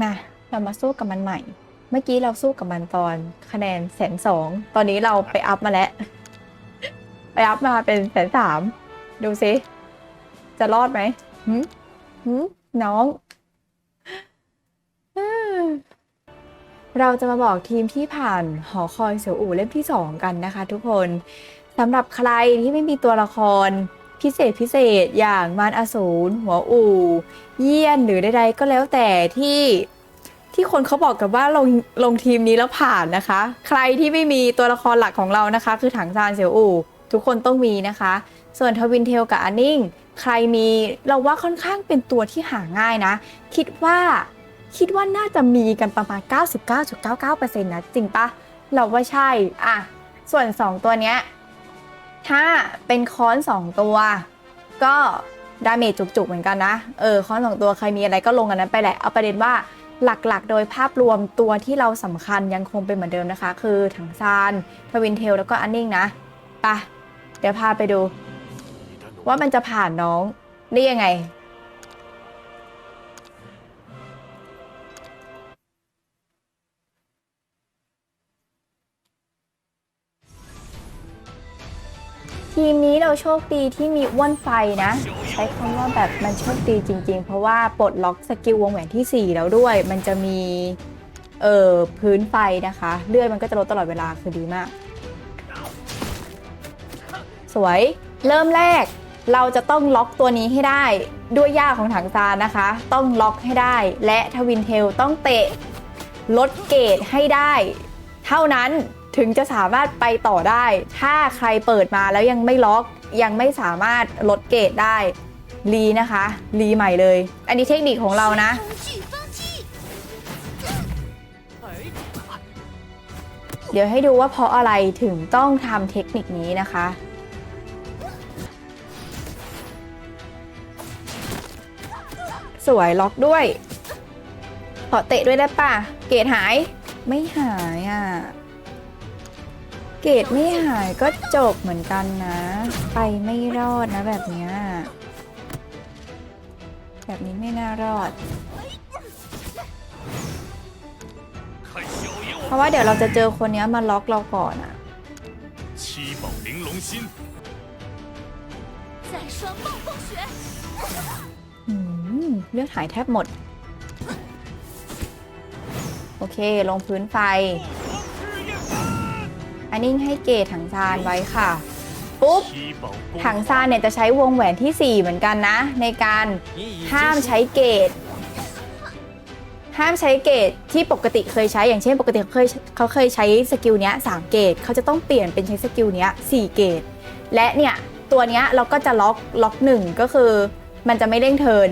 มาเรามาสู้กับมันใหม่ เมื่อกี้เราสู้กับมันตอนคะแนนแสนสองตอนนี้เราไปอัพมาแล้ว ไปอัพมาเป็นแสนสามดูซิจะรอดไหมหืมหืมน้องเราจะมาบอกทีมที่ผ่านหอคอยเสียวอู่เล่มที่สองกันนะคะทุกคนสำหรับใครที่ไม่มีตัวละคร พิเศษพิเศษอย่างมารอสูรหัวอู่ เยี่ยนหรือใดๆก็แล้วแต่ที่ที่คนเขาบอกกันว่าลงลงทีมนี้แล้วผ่านนะคะ ใครที่ไม่มีตัวละครหลักของเรานะคะ คือถังซานเสียวอู่ทุกคนต้องมีนะคะ ส่วนทวินเทลกับอันนิ่งใครมีเราว่าค่อนข้างเป็นตัวที่หาง่ายนะ คิดว่าคิดว่าน่าจะมีกันประมาณ 99.99%นะจริงปะเราว่าใช่ อะ ส่วน 2 ตัวเนี้ย ถ้าเป็นค้อน 2 ตัว ก็ดาเมจจุกๆเหมือนกันนะ เออค้อนสองตัวใครมีอะไรก็ลงกันนั้นไปแหละเอาประเด็นว่าหลักๆ โดยภาพรวมตัวที่เราสำคัญยังคงเป็นเหมือนเดิมนะคะ คือถังซานทวินเทลแล้วก็อันนิ่งนะปะเดี๋ยวพาไปดู ว่ามันจะผ่านน้องได้ยังไง ทีมนี้เราโชคดีที่มีอ้วนไฟนะ ใช้คำว่าแบบมันโชคดีจริง ๆ เพราะว่าปลดล็อกสกิลวงแหวนที่ 4 แล้วด้วย มันจะมีเอ่อพื้นไฟนะคะเลื่อยมันก็จะลดตลอดเวลาคือดีมาก สวยเริ่มแรกเราจะต้องล็อกตัวนี้ให้ได้ด้วยย่าของถังซานนะคะ ต้องล็อกให้ได้ และทวินเทลต้องเตะลดเกรดให้ได้ เท่านั้น ถึงจะสามารถไปต่อได้ ถ้าใครเปิดมาแล้วยังไม่ล็อก ยังไม่สามารถลดเกรดได้ รีนะคะ รีใหม่เลย อันนี้เทคนิคของเรานะ เดี๋ยวให้ดูว่าเพราะอะไรถึงต้องทำเทคนิคนี้นะคะสวยล็อกด้วยขอเตะด้วยได้ป่ะ เกรดหาย ไม่หายอะ เกรดไม่หายก็จบเหมือนกันนะ ไปไม่รอดนะแบบนี้แบบนี้ไม่น่ารอด เพราะว่าเดี๋ยวเราจะเจอคนนี้มาล็อกเราก่อนอะเลือดหายแทบหมด โอเค ลงพื้นไฟ อันนี้ให้เกตถังซานไว้ค่ะ ปุ๊บ ถังซานเนี่ยจะใช้วงแหวนที่ 4 เหมือนกันนะ ในการห้ามใช้เกตห้ามใช้เกตที่ปกติเคยใช้ อย่างเช่น ปกติเคยเขาเคยใช้สกิลเนี้ยสเกตเขาจะต้องเปลี่ยนเป็นใช้สกิลเนี้ยสเกตและเนี่ยตัวเนี้ยเราก็จะล็อกล็อกหนึ่งก็คือ มันจะไม่เร่งเทิน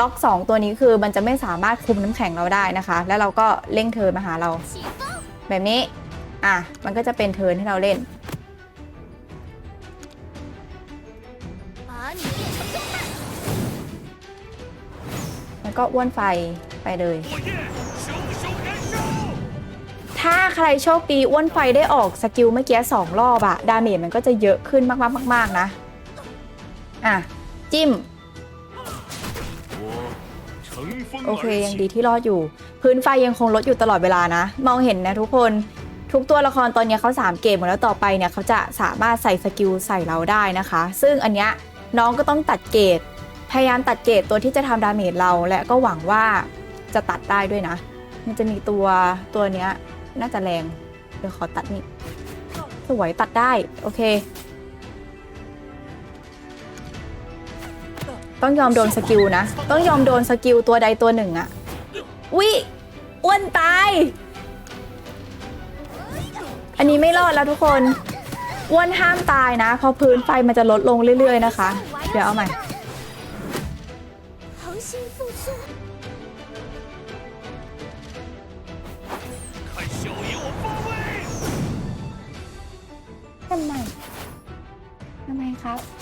ล็อก 2 ตัวนี้คือมันจะไม่สามารถคุมน้ำแข็งเราได้นะคะ แล้วเราก็เร่งเทินมาหาเรา แบบนี้่ะมันก็จะเป็นเทิร์นให้เราเล่น แล้วก็อ้วนไฟไปเลย ถ้าใครโชคดีอ้วนไฟได้ออกสกิลเมื่อกี้สองรอบอะดาเมจมันก็จะเยอะขึ้นมากๆมากๆนะ อะ จิ้ม โอเค ยังดีที่รอดอยู่ พื้นไฟยังคงลดอยู่ตลอดเวลานะ มองเห็นนะทุกคน ทุกตัวละครตอนนี้เขา3เกมหมดแล้วต่อไปเนี่ยเขาจะสามารถใส่สกิลใส่เราได้นะคะ ซึ่งอันเนี้ยน้องก็ต้องตัดเกรดพยายามตัดเกรดตัวที่จะทำดาเมจเราและก็หวังว่าจะตัดได้ด้วยนะ มันจะมีตัวตัวเนี้ยน่าจะแรง เดี๋ยวขอตัดนี่สวยตัดได้ โอเค ต้องยอมโดนสกิลนะ ต้องยอมโดนสกิลตัวใดตัวหนึ่งอะวิอ้วนตาย อันนี้ไม่รอดแล้วทุกคนอ้วนห้ามตายนะพอพื้นไฟมันจะลดลงเรื่อย ๆ นะคะ เดี๋ยวเอาใหม่ทำไมทำไมครับ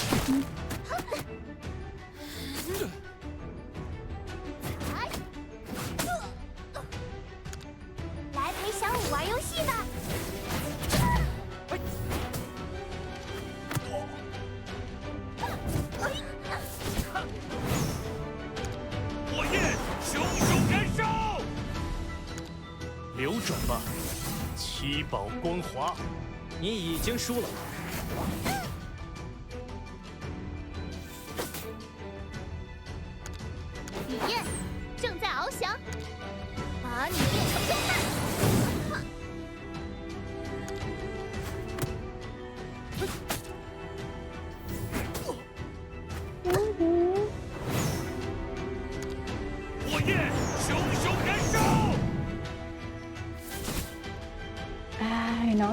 流转吧，七宝光华。你已经输了。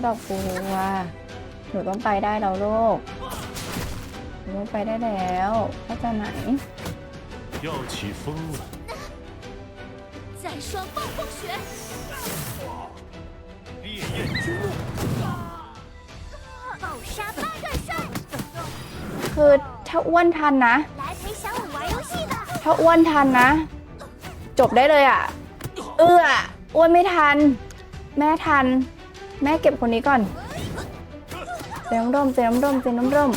ดอกบัวหนูต้องไปได้แล้วลูกหนูต้องไปได้แล้วว่าจะไหน 要起风了，再双暴风雪，烈焰之怒，暴杀八段帅， คือถ้าอ้วนทันนะ 来陪小五玩游戏吧。 ถ้าอ้วนทันนะ จบได้เลยอ่ะ เอื้ออ้วนไม่ทัน แม่ทัน แม่เก็บคนนี้ก่อนเจน้ำร่มเจน้ำร่มเจน้ำร่ม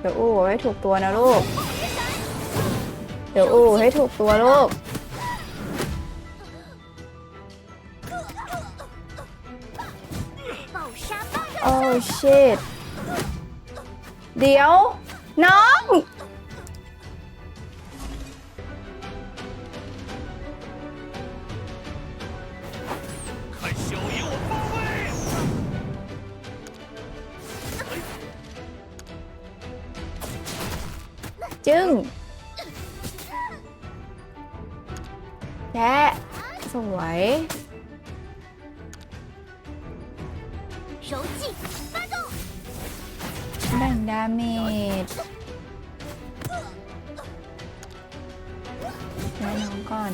เดี๋ยวอู้ให้ถูกตัวนะลูก เดี๋ยวอู้ให้ถูกตัวลูก โอ้ชิตเดี๋ยว น้อง จึ้งแย่สวยแบ่งดาเมจแล้วน้องก่อน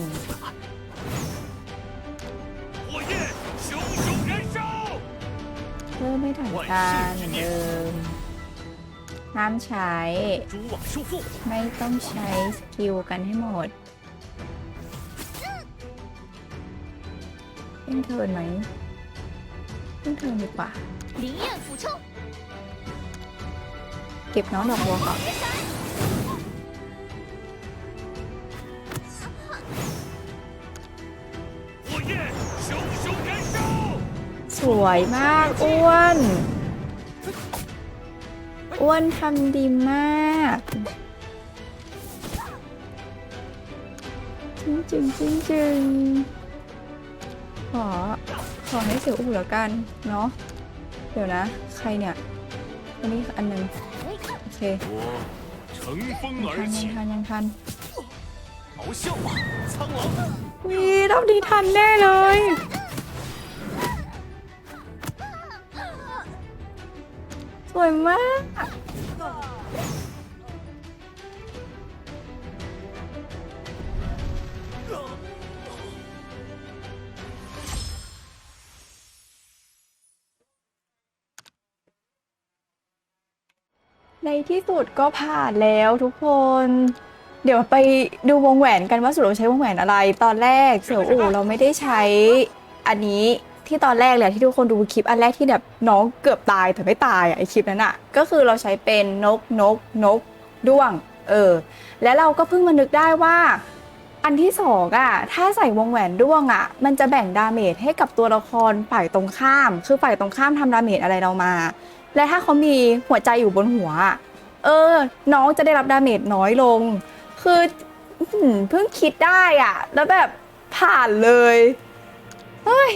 เพิ่มไม่ถังการเหมือนเดิม ห้ามใช้ ไม่ต้องใช้สกิลกันให้หมดเล่นเทินไหมเล่นเทินดีกว่าเก็บน้องดอกบัวก่อนสวยมาก อ้วน อ้วนทำดีมากจริงจริงจริงจริงขอ ขอให้เสียอู่แล้วกัน เนาะ เดี๋ยวนะ ใครเนี่ย อันนี้อันหนึ่งโอเคทันยังทันยังทันวีรอบดีทันแน่เลยสวยมาก ในที่สุดก็ผ่านแล้วทุกคน เดี๋ยวไปดูวงแหวนกันว่าสรุปเราใช้วงแหวนอะไร ตอนแรกเสี่ยวอู่เราไม่ได้ใช้อันนี้ที่ตอนแรกเลยที่ทุกคนดูคลิปอันแรกที่แบบน้องเกือบตายแต่ไม่ตายอะไอคลิปนั้นอะก็คือเราใช้เป็นนกนกนกด้วง เออ แล้วเราก็เพิ่งมานึกได้ว่า อันที่สองอะถ้าใส่วงแหวนด้วงอะมันจะแบ่งดาเมจให้กับตัวละครฝ่ายตรงข้าม คือฝ่ายตรงข้ามทำดาเมจอะไรเรามา และถ้าเขามีหัวใจอยู่บนหัวอะเออ น้องจะได้รับดาเมจน้อยลงคืออื้อหือเพิ่งคิดได้อะ แล้วแบบผ่านเลยเฮ้ย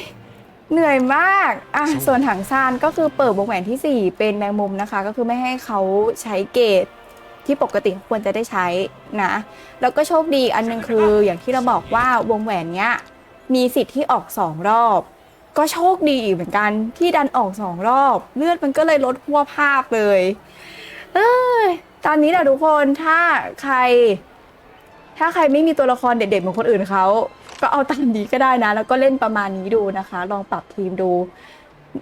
เหนื่อยมากอะส่วนถังซานก็คือเปิดวงแหวนทีสี่ 4 เป็นแมงมุมนะคะ ก็คือไม่ให้เขาใช้เกรดที่ปกติควรจะได้ใช้นะ แล้วก็โชคดีอันหนึงคืออย่างที่เราบอกว่าวงแหวนเนี้ยมีสิทธิ์ที่ออกสองรอบ ก็โชคดีอีกเหมือนกันที่ดันออกสองรอบ เลือดมันก็เลยลดหัวภาพเลย เอ้ยตอนนี้แหละทุกคนถ้าใคร ถ้าใครไม่มีตัวละครเด็ดๆเหมือนคนอื่นเขาก็เอาตามนี้ก็ได้นะ แล้วก็เล่นประมาณนี้ดูนะคะ ลองปรับทีมดู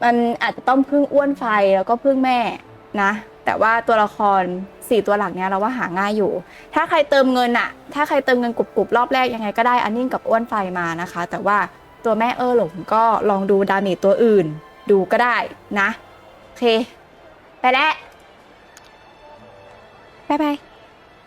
มันอาจจะต้องพึ่งอ้วนไฟแล้วก็พึ่งแม่นะ แต่ว่าตัวละครสี่ตัวหลักเนี้ยเราว่าหาง่ายอยู่ ถ้าใครเติมเงินอะถ้าใครเติมเงินกรุบๆรอบแรกยังไงก็ได้อันนิ่งกับอ้วนไฟมานะคะ แต่ว่า ตัวแม่เออหลงก็ลองดูดาเมจตัวอื่น ดูก็ได้นะ โอเค ไปแล้ว บ๊ายบาย